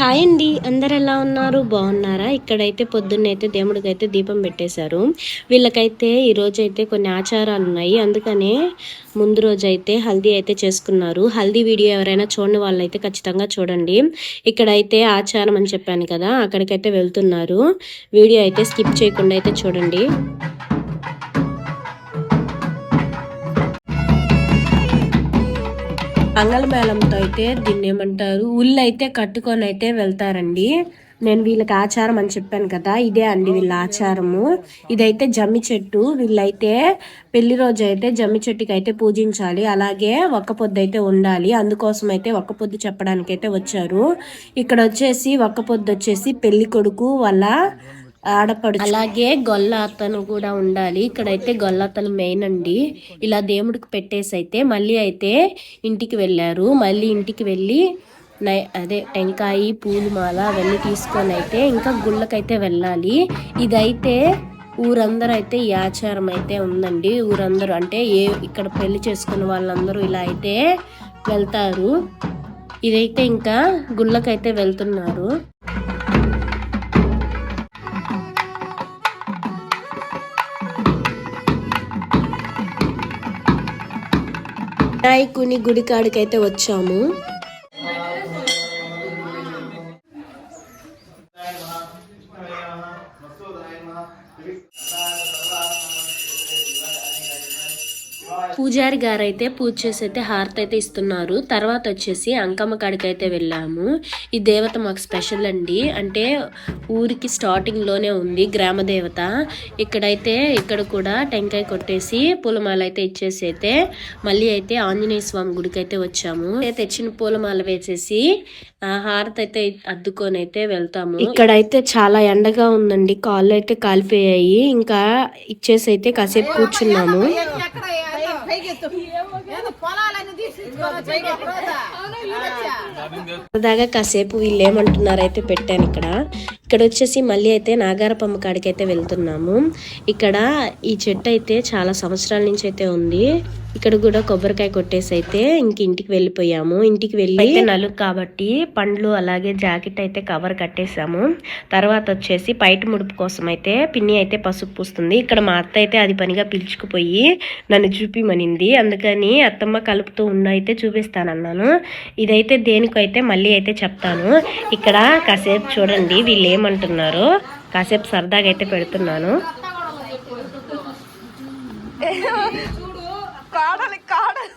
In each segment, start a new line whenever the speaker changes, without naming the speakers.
Hi అండి అందరు ఎలా ఉన్నారు? బాగున్నారా? ఇక్కడైతే పొద్దున్నైతే దేవుడికి అయితే దీపం పెట్టేశారు. వీళ్ళకైతే ఈ కొన్ని ఆచారాలు ఉన్నాయి. అందుకనే ముందు రోజు అయితే హల్దీ అయితే చేసుకున్నారు. హల్దీ వీడియో ఎవరైనా చూడని వాళ్ళైతే ఖచ్చితంగా చూడండి. ఇక్కడైతే ఆచారం అని చెప్పాను కదా అక్కడికైతే వెళ్తున్నారు. వీడియో అయితే స్కిప్ చేయకుండా అయితే చూడండి. అంగళమేళంతో అయితే దీన్ని ఏమంటారు? ఉల్లు అయితే కట్టుకొని అయితే వెళ్తారండి. నేను వీళ్ళకి ఆచారం అని చెప్పాను కదా ఇదే అండి వీళ్ళ ఆచారము. ఇదైతే జమ్మి చెట్టు వీళ్ళైతే పెళ్ళి రోజు అయితే జమ్మి చెట్టుకి అయితే పూజించాలి. అలాగే ఒక్క పొద్దు అయితే ఉండాలి. అందుకోసం అయితే ఒక్క పొద్దు చెప్పడానికి అయితే వచ్చారు. ఇక్కడ వచ్చేసి ఒక్క పొద్దు వచ్చేసి పెళ్ళి కొడుకు వాళ్ళ ఆడపడు అలాగే గొల్ల అతను కూడా ఉండాలి. ఇక్కడైతే గొల్ల అతను మెయిన్ అండి. ఇలా దేవుడికి పెట్టేసి అయితే మళ్ళీ అయితే ఇంటికి వెళ్ళారు. మళ్ళీ ఇంటికి వెళ్ళి నై అదే టెంకాయ పూలు మాల అవన్నీ తీసుకొని అయితే ఇంకా గుళ్ళకైతే వెళ్ళాలి. ఇదైతే ఊరందరూ అయితే ఈ ఆచారం అయితే ఉందండి. ఊరందరూ అంటే ఏ ఇక్కడ పెళ్ళి చేసుకున్న వాళ్ళందరూ ఇలా అయితే వెళ్తారు. ఇదైతే ఇంకా గుళ్ళకైతే వెళ్తున్నారు. వినాయకుని గుడి కాడికైతే వచ్చాము. పూజారి గారు అయితే పూజ చేసి అయితే హారతి అయితే ఇస్తున్నారు. తర్వాత వచ్చేసి అంకమ్మ కాడికి అయితే వెళ్ళాము. ఈ దేవత మాకు స్పెషల్ అండి. అంటే ఊరికి స్టార్టింగ్లోనే ఉంది గ్రామ దేవత. ఇక్కడైతే ఇక్కడ కూడా టెంకాయ కొట్టేసి పూలమాల అయితే ఇచ్చేసి అయితే మళ్ళీ అయితే ఆంజనేయ స్వామి గుడికి అయితే వచ్చాము తెచ్చిన పూలమాల వేసేసి ఆ హారతి అయితే అద్దుకొని అయితే వెళ్తాము. ఇక్కడైతే చాలా ఎండగా ఉందండి. కాళ్ళు అయితే కాలిపోయాయి. ఇంకా ఇచ్చేసి అయితే కాసేపు కూర్చున్నాము. సరదాగా కాసేపు వీళ్ళు ఏమంటున్నారైతే పెట్టాను ఇక్కడ. ఇక్కడ వచ్చేసి మళ్ళీ అయితే నాగారపమ్మ కాడికి అయితే వెళ్తున్నాము. ఇక్కడ ఈ చెట్టు అయితే చాలా సంవత్సరాల నుంచి అయితే ఉంది. ఇక్కడ కూడా కొబ్బరికాయ కొట్టేసి అయితే ఇంక ఇంటికి వెళ్ళిపోయాము. ఇంటికి వెళ్ళి అయితే నలుగు కాబట్టి పండ్లు అలాగే జాకెట్ అయితే కవర్ కట్టేసాము. తర్వాత వచ్చేసి పైట ముడుపు కోసం అయితే పిన్ని అయితే పసుపు పూస్తుంది. ఇక్కడ మా అత్త అయితే అది పనిగా పిలుచుకుపోయి నన్ను చూపిమనింది. అందుకని అత్తమ్మ కలుపుతూ ఉన్న అయితే చూపిస్తానన్నాను. ఇదైతే దేనికైతే మళ్ళీ అయితే చెప్తాను. ఇక్కడ కాసేపు చూడండి. వీళ్ళు చేయమంటున్నారు కాసేపు సరదాగా అయితే పెడుతున్నాను.
కాడలి కాడలి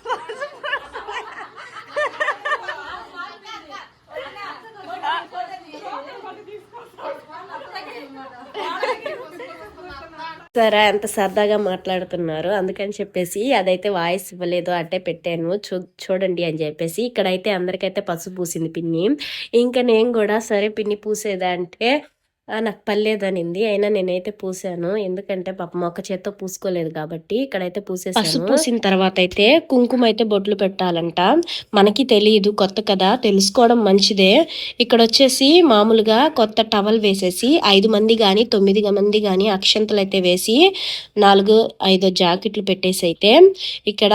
సరే అంత సరదాగా మాట్లాడుతున్నారు. అందుకని చెప్పేసి అదైతే వాయిస్ ఇవ్వలేదు. అంటే పెట్టాను. చూ చూడండి అని చెప్పేసి ఇక్కడైతే అందరికైతే పసుపు పూసింది పిన్ని. ఇంకా నేను కూడా సరే పిన్ని పూసేదా అంటే నాకు పర్లేదనింది. అయినా నేనైతే పూసాను. ఎందుకంటే పాపం మొక్క చేత్తో పూసుకోలేదు కాబట్టి ఇక్కడైతే పూసేసాను. పసుపు పూసిన తర్వాత అయితే కుంకుమ అయితే బొట్లు పెట్టాలంట. మనకి తెలియదు కొత్త కదా తెలుసుకోవడం మంచిదే. ఇక్కడ వచ్చేసి మామూలుగా కొత్త టవల్ వేసేసి ఐదు మంది కానీ తొమ్మిది మంది కానీ అక్షంతలు అయితే వేసి నాలుగు ఐదు జాకెట్లు పెట్టేసి అయితే ఇక్కడ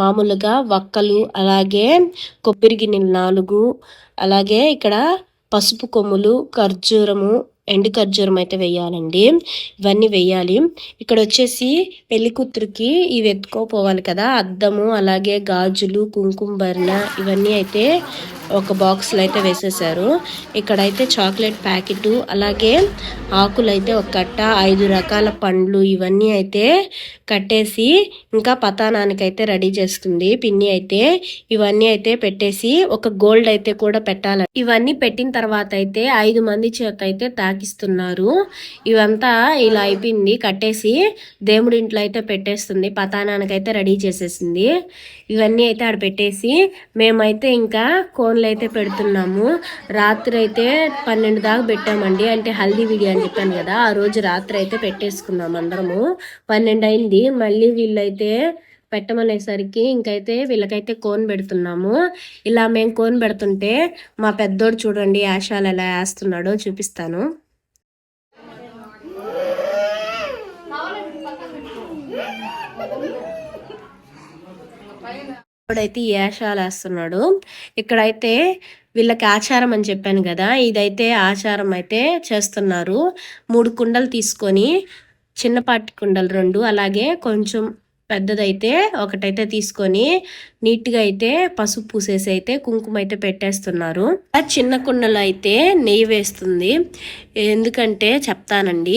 మామూలుగా వక్కలు అలాగే కొబ్బరి గిన్నెలు నాలుగు అలాగే ఇక్కడ పసుపు కొమ్ములు ఖర్జూరము ఎండు ఖర్జూరం అయితే వేయాలండి. ఇవన్నీ వేయాలి. ఇక్కడ వచ్చేసి పెళ్ళి కూతురికి ఇవి ఎత్తుకోపోవాలి కదా. అద్దము అలాగే గాజులు కుంకుమ భరణ ఇవన్నీ అయితే ఒక బాక్స్లో అయితే వేసేసారు. ఇక్కడైతే చాక్లెట్ ప్యాకెట్ అలాగే ఆకులు అయితే ఒక కట్ట ఐదు రకాల పండ్లు ఇవన్నీ అయితే కట్టేసి ఇంకా పతానానికి అయితే రెడీ చేస్తుంది. పిన్ని అయితే ఇవన్నీ అయితే పెట్టేసి ఒక గోల్డ్ అయితే కూడా పెట్టాలి ఇవన్నీ పెట్టిన తర్వాత అయితే ఐదు మంది చేత అయితే తాకిస్తున్నారు. ఇవంతా ఇలా అయిపోయింది. కట్టేసి దేవుడి ఇంట్లో అయితే పెట్టేస్తుంది. పతానానికి అయితే రెడీ చేసేసింది. ఇవన్నీ అయితే ఆడ పెట్టేసి మేమైతే ఇంకా ఫోన్లో అయితే పెడుతున్నాము. రాత్రి అయితే పన్నెండు దాకా పెట్టామండి. అంటే హల్దీ వీడియో అని చెప్పాను కదా ఆ రోజు రాత్రి అయితే పెట్టేసుకున్నాం అందరము. పన్నెండు అయింది మళ్ళీ వీళ్ళైతే పెట్టమనేసరికి ఇంకైతే వీళ్ళకైతే కోన్ పెడుతున్నాము. ఇలా మేము కోన్ పెడుతుంటే మా పెద్దోడు చూడండి యాషాలు ఎలా వేస్తున్నాడో చూపిస్తాను. ఇప్పుడైతే ఈ వేషాలు వేస్తున్నాడు. ఇక్కడైతే వీళ్ళకి ఆచారం అని చెప్పాను కదా ఇదైతే ఆచారం అయితే చేస్తున్నారు. మూడు కుండలు తీసుకొని చిన్నపాటి కుండలు రెండు అలాగే కొంచెం పెద్దదైతే ఒకటైతే తీసుకొని నీట్గా అయితే పసుపు పూసేసి అయితే కుంకుమ అయితే పెట్టేస్తున్నారు. ఆ చిన్న కుండలో అయితే నెయ్యి వేస్తుంది. ఎందుకంటే చెప్తానండి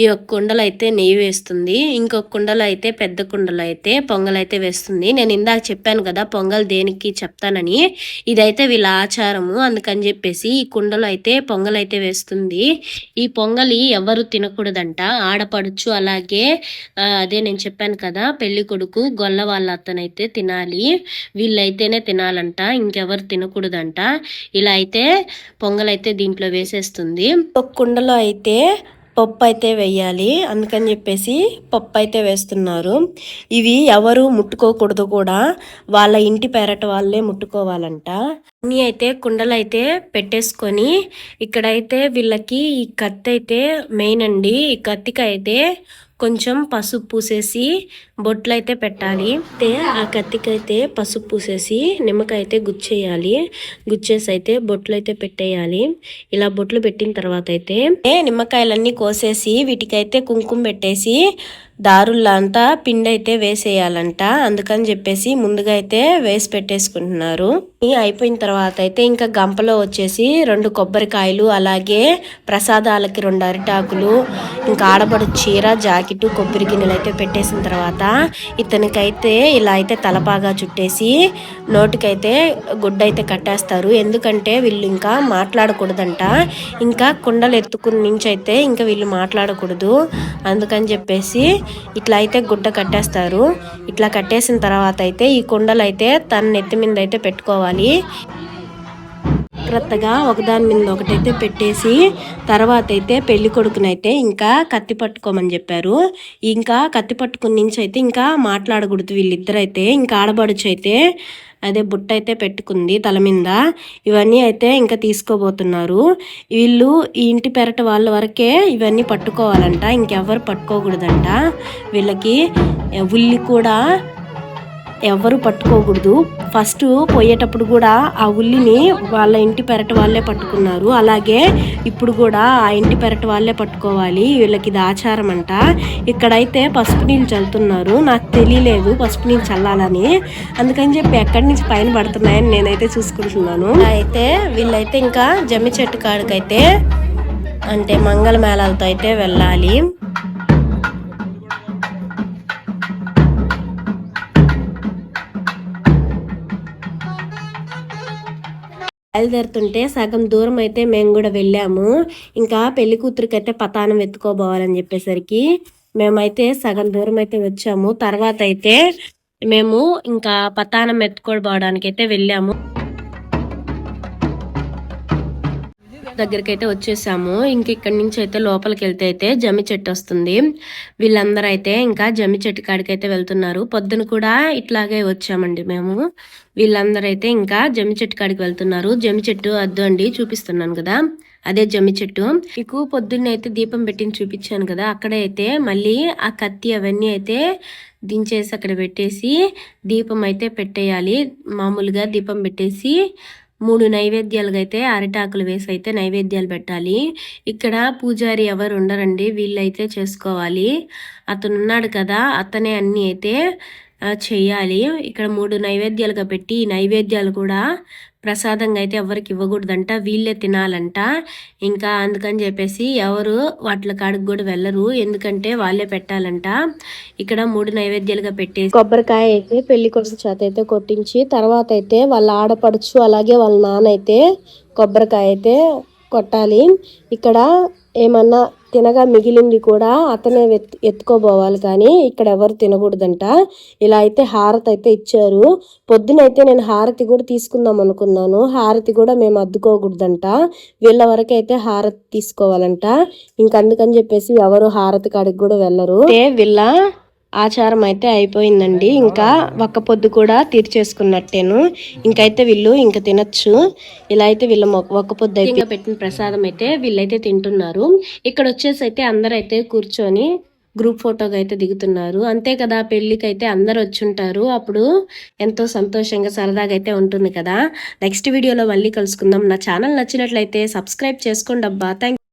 ఈ ఒక కుండలో అయితే నెయ్యి వేస్తుంది. ఇంకొక కుండలో అయితే పెద్ద కుండలో అయితే పొంగల్ అయితే వేస్తుంది. నేను ఇందాక చెప్పాను కదా పొంగల్ దేనికి చెప్తానని. ఇదైతే వీళ్ళ ఆచారము. అందుకని చెప్పేసి ఈ కుండలో అయితే పొంగల్ అయితే వేస్తుంది. ఈ పొంగలి ఎవరు తినకూడదంట ఆడపడుచు అలాగే అదే నేను చెప్పాను కదా పెళ్ళి కొడుకు గొల్ల వాళ్ళ అతనైతే తినాలి. వీళ్ళైతేనే తినాలంట ఇంకెవరు తినకూడదంట. ఇలా అయితే పొంగలైతే దీంట్లో వేసేస్తుంది. ఒక కుండలో అయితే పప్పు అయితే వేయాలి. అందుకని చెప్పేసి పప్పు అయితే వేస్తున్నారు. ఇవి ఎవరు ముట్టుకోకూడదు కూడా. వాళ్ళ ఇంటి పెరట వాళ్ళే ముట్టుకోవాలంట. అన్నీ అయితే కుండలు అయితే పెట్టేసుకొని ఇక్కడైతే వీళ్ళకి ఈ కత్తి అయితే మెయిన్ అండి. ఈ కత్తికి అయితే కొంచెం పసుపు పూసేసి బొట్లు అయితే పెట్టాలి. అయితే ఆ కత్తికి అయితే పసుపు పూసేసి నిమ్మకాయ అయితే గుచ్చేయాలి. గుచ్చేసి అయితే బొట్లు అయితే పెట్టేయాలి. ఇలా బొట్లు పెట్టిన తర్వాత అయితే ఏ నిమ్మకాయలన్నీ కోసేసి వీటికైతే కుంకుమ పెట్టేసి దారుల్లో అంతా పిండి అయితే వేసేయాలంట. అందుకని చెప్పేసి ముందుగా అయితే వేసి పెట్టేసుకుంటున్నారు. అయిపోయిన తర్వాత అయితే ఇంకా గంపలో వచ్చేసి రెండు కొబ్బరికాయలు అలాగే ప్రసాదాలకి రెండు అరిటాకులు ఇంకా ఆడబడు చీర జాకెట్ కొబ్బరి గిన్నెలు అయితే పెట్టేసిన తర్వాత ఇతనికైతే ఇలా అయితే తలపాగా చుట్టేసి నోటికైతే గుడ్డ అయితే కట్టేస్తారు. ఎందుకంటే వీళ్ళు ఇంకా మాట్లాడకూడదంట. ఇంకా కుండలు ఎత్తుకుని నుంచి అయితే ఇంకా వీళ్ళు మాట్లాడకూడదు. అందుకని చెప్పేసి ఇట్లా అయితే గుడ్డ కట్టేస్తారు. ఇట్లా కట్టేసిన తర్వాత అయితే ఈ కుండలు అయితే తన నెత్తి మీద అయితే పెట్టుకోవాలి. జాగ్రత్తగా ఒకదాని మీద ఒకటైతే పెట్టేసి తర్వాత అయితే పెళ్ళి కొడుకునైతే ఇంకా కత్తి పట్టుకోమని చెప్పారు. ఇంకా కత్తి పట్టుకుని నుంచి అయితే ఇంకా మాట్లాడకూడదు వీళ్ళిద్దరైతే. ఇంకా ఆడబడుచు అయితే అదే బుట్ట అయితే పెట్టుకుంది తల మీద. ఇవన్నీ అయితే ఇంకా తీసుకోబోతున్నారు. వీళ్ళు ఈ ఇంటి పెరట వాళ్ళ వరకే ఇవన్నీ పట్టుకోవాలంట. ఇంకెవ్వరు పట్టుకోకూడదంట. వీళ్ళకి ఉల్లి కూడా ఎవరు పట్టుకోకూడదు. ఫస్ట్ పోయేటప్పుడు కూడా ఆ ఉల్లిని వాళ్ళ ఇంటి పెరట వాళ్ళే పట్టుకున్నారు. అలాగే ఇప్పుడు కూడా ఆ ఇంటి పెరట వాళ్ళే పట్టుకోవాలి. వీళ్ళకి ఇది ఆచారం అంట ఇక్కడైతే పసుపు నీళ్ళు చల్లుతున్నారు. నాకు తెలియలేదు పసుపు నీళ్ళు చల్లాలని. అందుకని చెప్పి ఎక్కడి నుంచి పైన పడుతున్నాయని నేనైతే చూసుకుంటున్నాను. అయితే వీళ్ళైతే ఇంకా జమ్మి చెట్టు కాడికైతే అంటే మంగళ మేళాలతో అయితే వెళ్ళాలి. బయలుదేరుతుంటే సగం దూరం అయితే మేము కూడా వెళ్ళాము. ఇంకా పెళ్ళి కూతురికి అయితే పతానం ఎత్తుకోబోవాలని చెప్పేసరికి మేమైతే సగం దూరం అయితే వచ్చాము. తర్వాత అయితే మేము ఇంకా పతానం ఎత్తుకోబోవడానికి అయితే వెళ్ళాము. దగ్గరికి అయితే వచ్చేసాము. ఇంక ఇక్కడి నుంచి అయితే లోపలికి వెళ్తే అయితే జమ్మి చెట్టు వస్తుంది. వీళ్ళందరూ అయితే ఇంకా జమ్మి చెట్టు కాడికి అయితే వెళ్తున్నారు. పొద్దున కూడా ఇట్లాగే వచ్చామండి మేము. వీళ్ళందరూ అయితే ఇంకా జమ్మి చెట్టు కాడికి వెళ్తున్నారు. జమ్మి చెట్టు అద్దు అండి చూపిస్తున్నాను కదా. అదే జమ్మి చెట్టు. మీకు పొద్దున్న అయితే దీపం పెట్టింది చూపించాను కదా. అక్కడే అయితే మళ్ళీ ఆ కత్తి అవన్నీ అయితే దించేసి అక్కడ పెట్టేసి దీపం అయితే పెట్టేయాలి. మామూలుగా దీపం పెట్టేసి మూడు నైవేద్యాలుగా అయితే అరిటాకులు వేసి అయితే నైవేద్యాలు పెట్టాలి. ఇక్కడ పూజారి ఎవరు ఉండరండి వీళ్ళైతే చేసుకోవాలి. అతను ఉన్నాడు కదా అతనే అన్నీ అయితే చేయాలి. ఇక్కడ మూడు నైవేద్యాలుగా పెట్టి ఈ నైవేద్యాలు కూడా ప్రసాదంగా అయితే ఎవరికి ఇవ్వకూడదంట. వీళ్ళే తినాలంట. ఇంకా అందుకని చెప్పేసి ఎవరు వాటి కాడికి కూడా వెళ్ళరు. ఎందుకంటే వాళ్ళే పెట్టాలంట. ఇక్కడ మూడు నైవేద్యాలుగా పెట్టేసి కొబ్బరికాయ అయితే పెళ్ళి కొడుకు చేత అయితే కొట్టించి తర్వాత అయితే వాళ్ళ ఆడపడుచు అలాగే వాళ్ళ నాన్న అయితే కొబ్బరికాయ అయితే కొట్టాలి. ఇక్కడ ఏమన్నా తినగా మిగిలింది కూడా అతనే ఎత్- ఎత్తుకోబోవాలి కానీ ఇక్కడ ఎవరు తినకూడదంట. ఇలా అయితే హారతి అయితే ఇచ్చారు. పొద్దునైతే నేను హారతి కూడా తీసుకుందాం అనుకున్నాను. హారతి కూడా మేము అద్దుకోకూడదంట. వీళ్ళ వరకు అయితే హారతి తీసుకోవాలంట. ఇంకందుకని చెప్పేసి ఎవరు హారతి కాడికి కూడా వెళ్ళరు. ఏ వీళ్ళ ఆచారం అయితే అయిపోయిందండి. ఇంకా ఒక్క పొద్దు కూడా తీర్చేసుకున్నట్టేను. ఇంకైతే వీళ్ళు ఇంకా తినొచ్చు. ఇలా అయితే వీళ్ళ ఒక్క పొద్దు అయితే పెట్టిన ప్రసాదం అయితే వీళ్ళైతే తింటున్నారు. ఇక్కడ వచ్చేసి అయితే అందరైతే కూర్చొని గ్రూప్ ఫోటోగా అయితే దిగుతున్నారు. అంతే కదా పెళ్ళికి అయితే అందరు వచ్చుంటారు. అప్పుడు ఎంతో సంతోషంగా సరదాగా అయితే ఉంటుంది కదా. నెక్స్ట్ వీడియోలో మళ్ళీ కలుసుకుందాం. నా ఛానల్ నచ్చినట్లయితే సబ్స్క్రైబ్ చేసుకోండి అబ్బా. థ్యాంక్